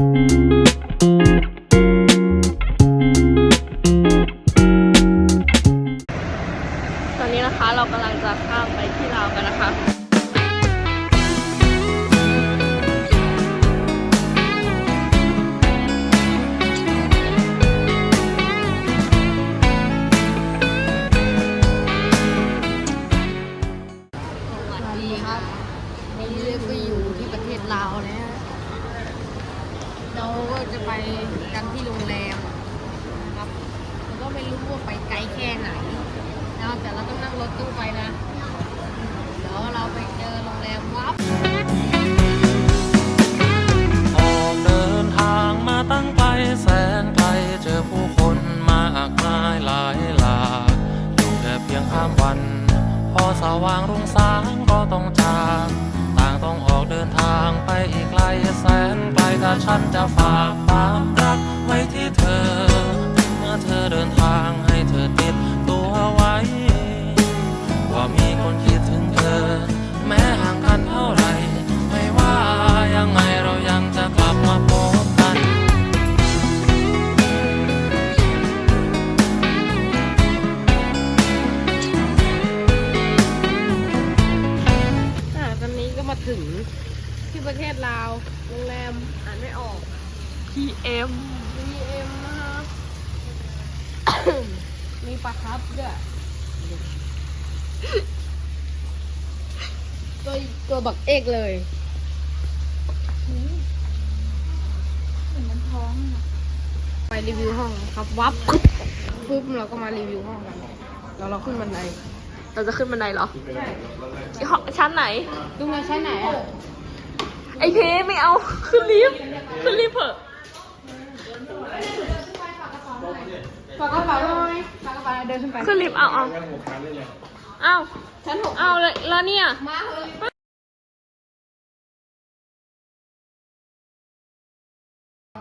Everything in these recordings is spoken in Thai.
ต ว่างรุ่งสางก็ต้องจากต่างต้องออกเดินทางไปอีกไกลแสนไกลถ้าฉันจะฝากความรัก ถึงที่ประเทศลาวโรงแรมอ่านไม่ออก PM PM นะครับมีปลาครับด้วยตัวตัวบักเอกเลยไปรีวิวห้องครับ วับปุ๊บเราก็มารีวิวห้องกันแล้วเราขึ้นบันได เราจะขึ้นบันไดเหรอที่ห้องชั้นไหนดูไงใช้ไหนอะไอเพไม่เอา ขึ้นลิฟต์ขึ้นลิฟต์เถอะฝากกระเป๋าหน่อยฝากกระเป๋าเดินขึ้นไป ขึ้นลิฟต์เอาเอาเอาชั้นหกเอาเลยแล้วเนี่ย มา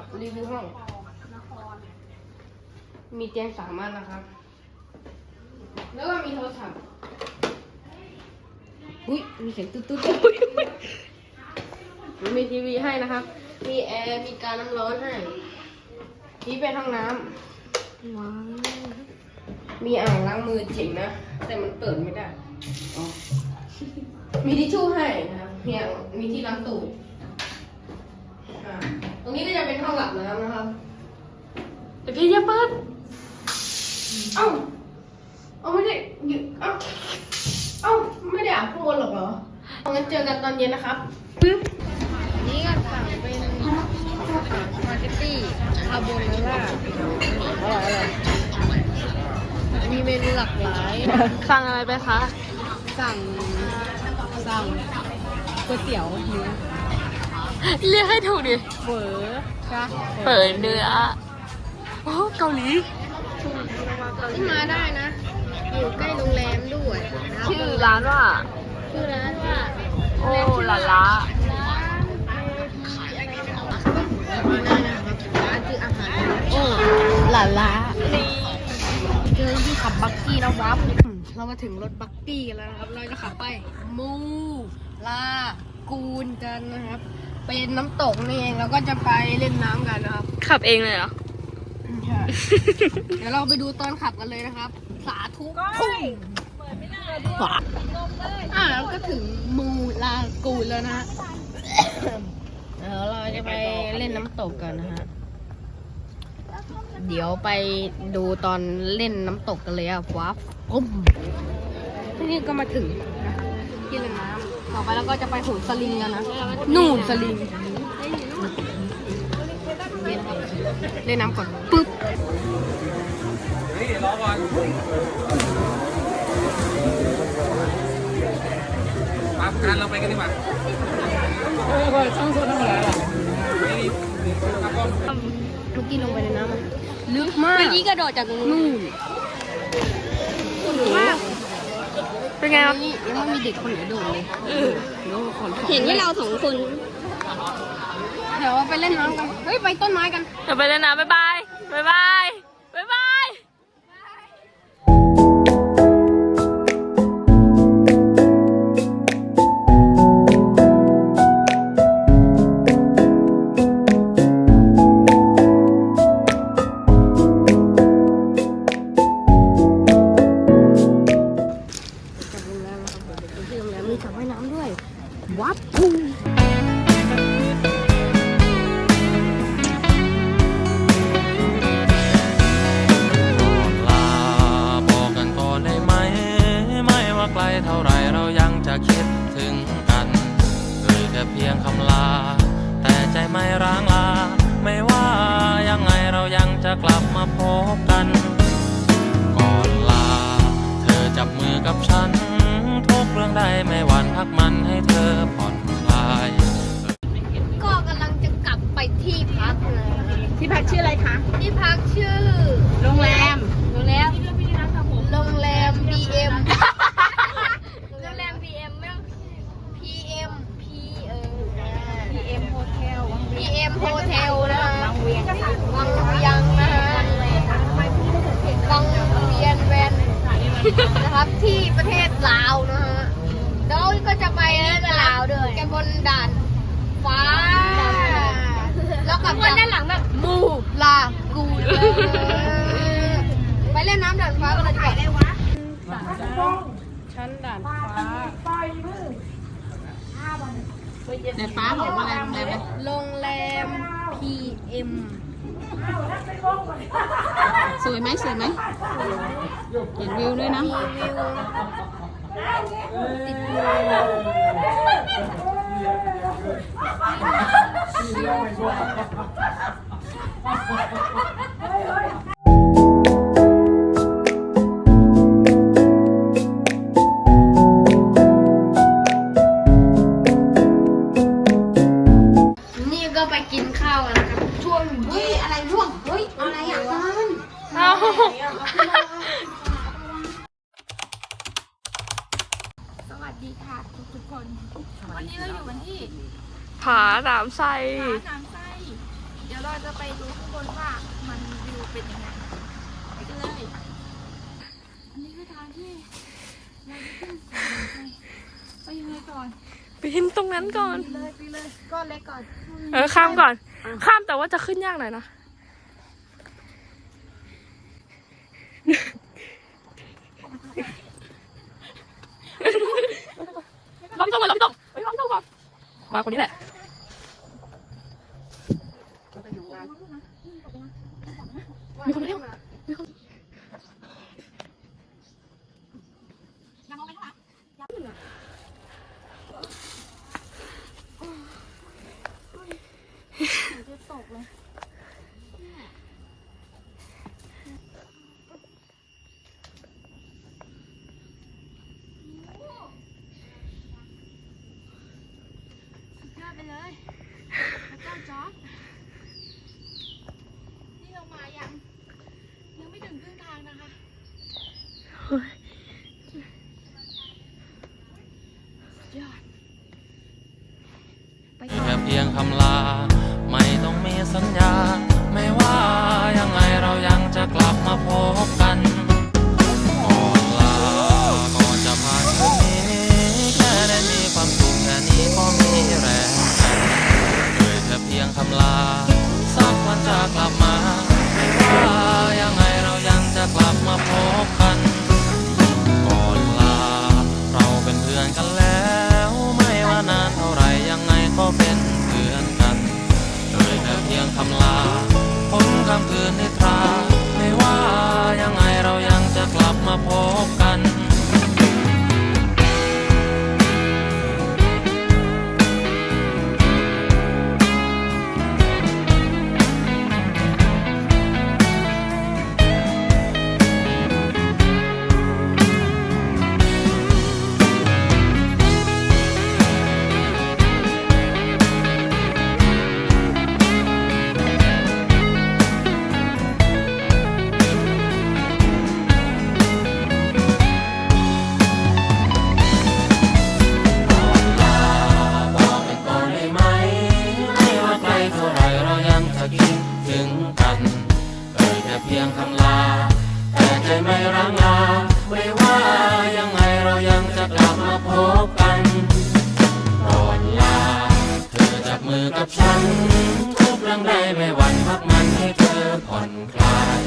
เฮ้ยรีวิวห้องมีเตียงสามอันนะครับ แล้วก็มีโทรศัพท์อุ้ยมีเสียงตุ๊ดตุ๊ดตุ๊ดมีทีวีให้นะครับ มีแอร์ มีการน้ำร้อนให้นี่เป็นห้องน้ำว้าวมีอ่างล้างมือจริงนะ แต่มันเปิดไม่ได้อ๋อมีทิชชู่ให้นะครับมีอ่างมีที่ล้างตูดอ่าตรงนี้ก็จะเป็นห้องหลับน้ำนะครับไอเพอย่าเปิด เอ้า เอาไม่ได้หยุดเอ้าเอ้าไม่ได้อาบข้างบนหรอกเหรอเอางั้นเจอกันตอนเย็นนะครับปึ๊บอันนี้ก็สั่งเป็นสปาเกตตี้คาโบนาร่าอร่อยอร่อยมีเมนูหลากหลาย สั่งอะไรไปคะ สั่ง สั่งก๋วยเตี๋ยวเนื้อเรียกให้ถูกดิเฝอใช่เปิดเนื้อ โอ้เกาหลี ที่มาได้นะ อยู่ใกล้โรงแรมด้วยนะครับชื่อร้านว่า ชื่อร้านว่าโอ้ลาลามาได้นะครับร้านคืออาหารโอ้หลาลานี่เจอที่ขับบักกี้นะวับเรามาถึงรถบักกี้กันแล้วนะครับ เราจะขับไปมูลากูนกันนะครับ เป็นน้ำตกนี่เองเราก็จะไปเล่นน้ำกันนะครับ ขับเองเลยเหรอใช่เดี๋ยวเราไปดูตอนขับกันเลยนะครับ สาธุพุ่งอ่าแล้วก็ถึงมูลากูนแล้วนะฮะเดี๋ยวเราจะไปเล่นน้ำตกกันนะฮะ เดี๋ยวไปดูตอนเล่นน้ำตกกันเลยอะวับปุ้มที่นี่ก็มาถึงนะที่เล่นน้ำต่อไปแล้วก็จะไปโหนสลิงกันนะ นู่นสลิงเล่น เล่นน้ำก่อนปึ๊บปั๊บการเราไปกันดีกว่าเมื่อกี้ลงไปในน้ำมันลึกมากเมื่อกี้กระโดดจากนู่นนู่นลึกมากเป็นไงอัวะนนี้ยังไม่มีเด็กคนไหนโดดเลยเดี๋ยวขอขอเห็นที่เราสองคน เดี๋ยวไปเล่นน้ำกัน เฮ้ย ไปต้นไม้กัน เดี๋ยวไปเล่นะบ๊ายบาย บ๊ายบาย ชื่อ โรงแรม โรงแรม โรงแรม BM โรงแรม BM ไม่ต้อง PM P เออ PM Hotel PM Hotel นะคะวังเวียงวังเวียงนะคะวังเวียนแวนนะครับที่ประเทศลาวนะฮะแล้วก็จะไปนะลาวด้วยกันบนด่านฟ้า แล้วกับด้านหลังแบบมูลา กูไปเล่นน้ำด่านฟ้ากันเลยดีกว่าชั้นด่านฟ้าด่านฟ้าของอะไรโรงแรมอะไรโรงแรม PM สวยไหมสวยไหมเห็นวิวด้วยนะมีวิวติดวิว นี่ก็ไปกินข้าวกันนะครับ ช่วงเฮ้ยอะไรร่วงเฮ้ยอะไรอะกันเอาสวัสดีค่ะทุกทุกๆคน วันนี้เราอยู่กันที่ผาสามไซผาน้ำไส้เดี๋ ยวเราจะไปดูข้างบนว่ามันวิวเป็นยังไงไปกันเลย อันนี้คือทางที่เราจะขึ้นผาน้ำไส้ไปยังไงก่อนปีนตรงนั้นก่อน ไปเลยไปเลยก้อนเล็กก่อนเออข้ามก่อน ข้ามแต่ว่าจะขึ้นยากหน่อยนะ ล้อมตรงก่อนล้อมตรงไปล้อมตรงก่อนมาคนนี้แหละ มีคนมาเร็วมีคนยอดไปเลยแล้วก็จ๊อร์ดนี่เรามายัง ยังไม่ถึงครึ่งทางนะคะ ยอดไปต่อ แค่เพียงคำลา ไม่ต้องมีสัญญา ไม่ว่ายังไงเรายังจะกลับมาพบกันก่อนลาก่อนจะผ่านคืนนี้แค่ได้มีความสุขแค่นี้ก็มีแรงใจเลยแค่เพียงคำลา สักวันจะกลับมา ก เพียงคำลา แต่ใจไม่ร้างลาไม่ว่ายังไงเรายังจะกลับมาพบกันก่อนลา เธอจับมือกับฉัน ทุกเรื่องใดไม่หวั่นพักมันให้เธอผ่อนคลาย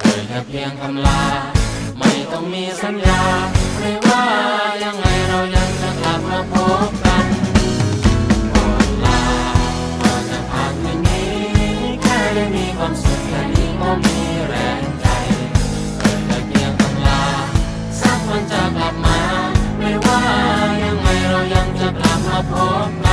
เอ่ยแค่เพียงคำลา ไม่ต้องมีสัญญา ไม่ว่ายังไงเรายังจะกลับมาพบกัน รงใจเกิดตะเกียงต้อลาสักวันจะกลับมา ไม่ว่ายังไงเรายังจะกลับมาพบ